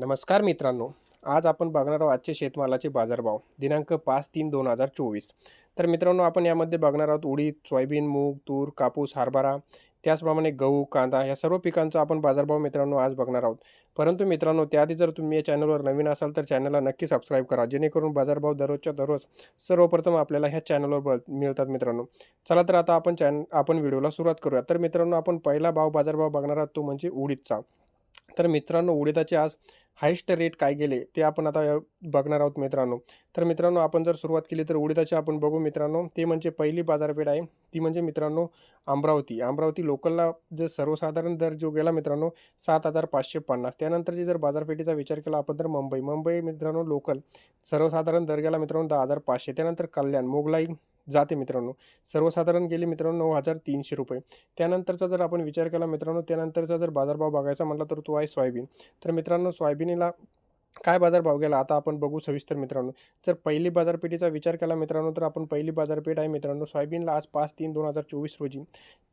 नमस्कार मित्रांनो आज आपण बघणार आहोत आजचे शेतमालाचे बाजारभाव दिनांक पाच तीन दोन हजार चोवीस. तर मित्रांनो आपण यामध्ये बघणार आहोत उडीद सोयाबीन मूग तूर कापूस हरभरा त्याचप्रमाणे गहू कांदा या सर्व पिकांचा आपण बाजारभाव मित्रांनो आज बघणार आहोत. परंतु मित्रांनो त्याआधी जर तुम्ही या चॅनलवर नवीन असाल तर चॅनलला नक्की सबस्क्राईब करा जेणेकरून बाजारभाव दररोजच्या दररोज सर्वप्रथम आपल्याला ह्या चॅनलवर मिळतात मित्रांनो. चला तर आता आपण चॅन आपण व्हिडिओला सुरुवात करूया. तर मित्रांनो आपण पहिला भाव बाजारभाव बघणार आहोत तो म्हणजे उडीदचा. तर मित्रांनो उडीदाचे आज हायेस्ट रेट काय गेले ते आपण आता बघणार आहोत मित्रांनो. तर मित्रांनो आपण जर सुरुवात केली तर उडीदाची आपण बघू मित्रांनो. ते म्हणजे पहिली बाजारपेठ आहे. ती म्हणजे मित्रांनो अमरावती. अमरावती लोकलला जे सर्वसाधारण दर जो गेला मित्रांनो सात हजार पाचशे पन्नास. त्यानंतरची जर बाजारपेठेचा विचार केला आपण तर मुंबई. मुंबई मित्रांनो लोकल सर्वसाधारण दर गेला मित्रांनो दहा हजार पाचशे. त्यानंतर कल्याण मोगलाई जाते मित्रांनो. सर्वसाधारण गेले मित्रांनो नऊ हजार तीनशे रुपये. त्यानंतरचा जर आपण विचार केला मित्रांनो त्यानंतरचा जर बाजारभाव बघायचा म्हटला तर तो आहे सोयाबीन. तर मित्रांनो सोयाबीनला काय बाजारभाव गेला? आता आपण बघू सविस्तर मित्रांनो. जर पहिली बाजारपेठेचा विचार केला मित्रांनो तर आपण पहिली बाजारपेठ आहे मित्रांनो सोयाबीनला आज पाच तीन दोन हजार चोवीस रोजी.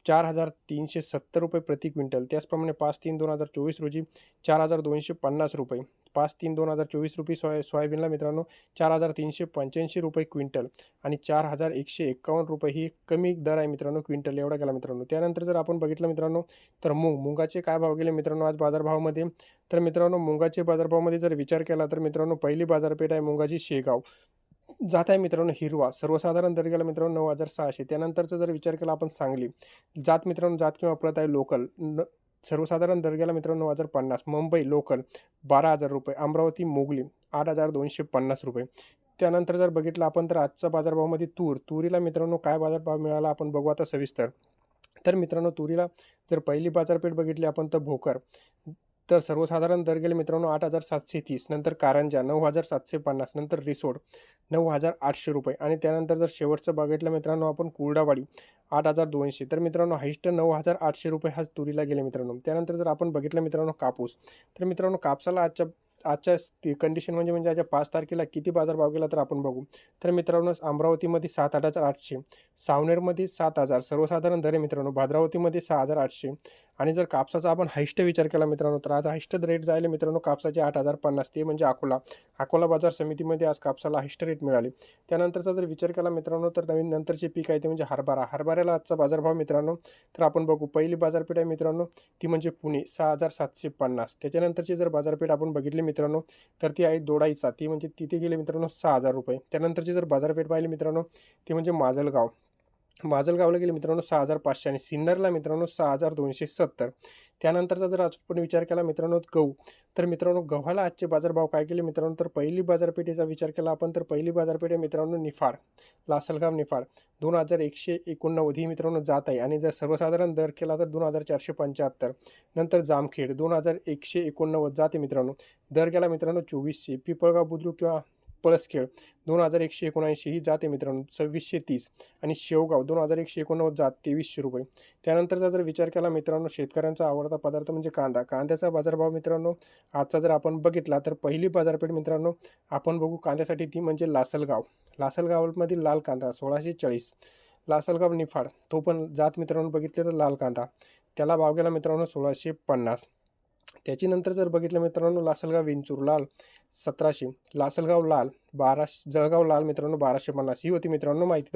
चार हजार तीनशे सत्तर रुपये प्रति क्विंटल. त्याचप्रमाणे पाच तीन दोन हजार चोवीस रोजी चार हजार दोनशे पन्नास रुपये. पाच तीन दोन हजार चोवीस रुपये सोया सोयाबीनला मित्रांनो चार हजार तीनशे पंच्याऐंशी रुपये क्विंटल आणि चार हजार एकशे एक्कावन्न रुपये ही कमी दर आहे मित्रांनो क्विंटल. एवढा गेला मित्रांनो. त्यानंतर जर आपण बघितलं मित्रांनो तर मूग. मुंगाचे काय भाव गेले मित्रांनो आज बाजारभावामध्ये? तर मित्रांनो मुगाचे बाजारभावामध्ये जर विचार केला तर मित्रांनो पहिली बाजारपेठ आहे मुंगाची शेगाव. जात आहे मित्रांनो हिरवा. सर्वसाधारण दर गेला मित्रांनो नऊ हजार सहाशे. त्यानंतरचा जर विचार केला आपण सांगली. जात मित्रांनो जात किंवा प्रत आहे लोकल. न सर्वसाधारण दर गेला मित्रांनो नऊ हजार पन्नास. मुंबई लोकल बारा हजार रुपये. अमरावती मोगली आठ हजार दोनशे पन्नास रुपये. त्यानंतर जर बघितलं आपण तर आजचा बाजारभावामध्ये तूर. तुरीला मित्रांनो काय बाजारभाव मिळाला आपण बघू आता सविस्तर. तर मित्रांनो तुरीला जर पहिली बाजारपेठ बघितली आपण तर भोकर. तर सर्वसाधारण दर गेले मित्रांनो आठ हजार सातशे तीस नंतर कारंजा नऊ हजार सातशे पन्नास नंतर रिसोड नऊ हजार आठशे रुपये आणि त्यानंतर जर शेवटचं बघितलं मित्रांनो आपण कुर्डावाडी आठ हजार दोनशे. तर मित्रांनो हाईस्ट नऊ हजार आठशे रुपये हा तुरीला गेले मित्रांनो. त्यानंतर जर आपण बघितलं मित्रांनो कापूस तर मित्रांनो कापसाला आजच्या आजच्या कंडिशन म्हणजे म्हणजे आजच्या पाच तारखेला किती बाजारभाव गेला तर आपण बघू. तर मित्रांनो अमरावतीमध्ये सात आठ हजार आठशे सावनेरमध्ये सात हजार सर्वसाधारण दर आहे मित्रांनो भाद्रावतीमध्ये सहा हजार आठशे. आणि जर कापसाचा आपण हायस्ट विचार केला मित्रांनो तर आज हायस्ट रेट जायला मित्रांनो कापसाचे आठ हजार पन्नास ते म्हणजे अकोला. अकोला बाजार समितीमध्ये आज कापसाला हायस्ट रेट मिळाले. त्यानंतरचा जर विचार केला मित्रांनो तर नवीन नंतरचे पीक आहे ते म्हणजे हरभरा. हरभऱ्याला आजचा बाजारभाव मित्रांनो तर आपण बघू. पहिली बाजारपेठ आहे मित्रांनो ती म्हणजे पुणे सहा हजार सातशे पन्नास. त्याच्यानंतरची जर बाजारपेठ आपण बघितली मित्रांनो तर ती आहे दोडाईचा. ती म्हणजे तिथे गेले मित्रांनो सहा हजार रुपये. त्यानंतरची जर बाजारपेठ पाहिली मित्रांनो ती म्हणजे माजलगाव. माजलगावला गेले मित्रांनो सहा हजार पाचशे आणि सिन्नरला मित्रांनो सहा हजार दोनशे सत्तर. त्यानंतरचा जर आपण विचार केला मित्रांनो गहू तर मित्रांनो गव्हाला आजचे बाजारभाव काय केले मित्रांनो? तर पहिली बाजारपेठेचा विचार केला आपण तर पहिली बाजारपेठ आहे मित्रांनो निफाड लासलगाव निफाड. दोन हजार एकशे एकोणनव्वद ही मित्रांनो जात आहे आणि जर सर्वसाधारण दर केला तर दोन हजार चारशे पंच्याहत्तर. नंतर जामखेड दोन हजार एकशे एकोणनव्वद जाते मित्रांनो. दर गेला मित्रांनो चोवीसशे. पिपळगाव बुद्रुक किंवा पळसखेळ दोन हजार एकशे एकोणऐंशी ही जाते मित्रांनो सव्वीसशे तीस. आणि शेवगाव दोन हजार एकशे एकोणनव्वद जात तेवीसशे रुपये. त्यानंतरचा जर विचार केला मित्रांनो शेतकऱ्यांचा आवडता पदार्थ म्हणजे कांदा. कांद्याचा बाजारभाव मित्रांनो आजचा जर आपण बघितला तर पहिली बाजारपेठ मित्रांनो आपण बघू कांद्यासाठी ती म्हणजे लासलगाव. लासलगावमधील लाल कांदा सोळाशे चाळीस. लासलगाव निफाड तो पण जात मित्रांनो बघितले तर लाल कांदा. त्याला भाव गेला मित्रांनो सोळाशे पन्नास. त्याची नंतर जर बघितलं मित्रांनो लासलगाव विंचूर लाल सतराशे लासलगाव लाल बाराशे जळगाव लाल मित्रांनो बाराशे पन्नास. ही होती मित्रांनो माहिती.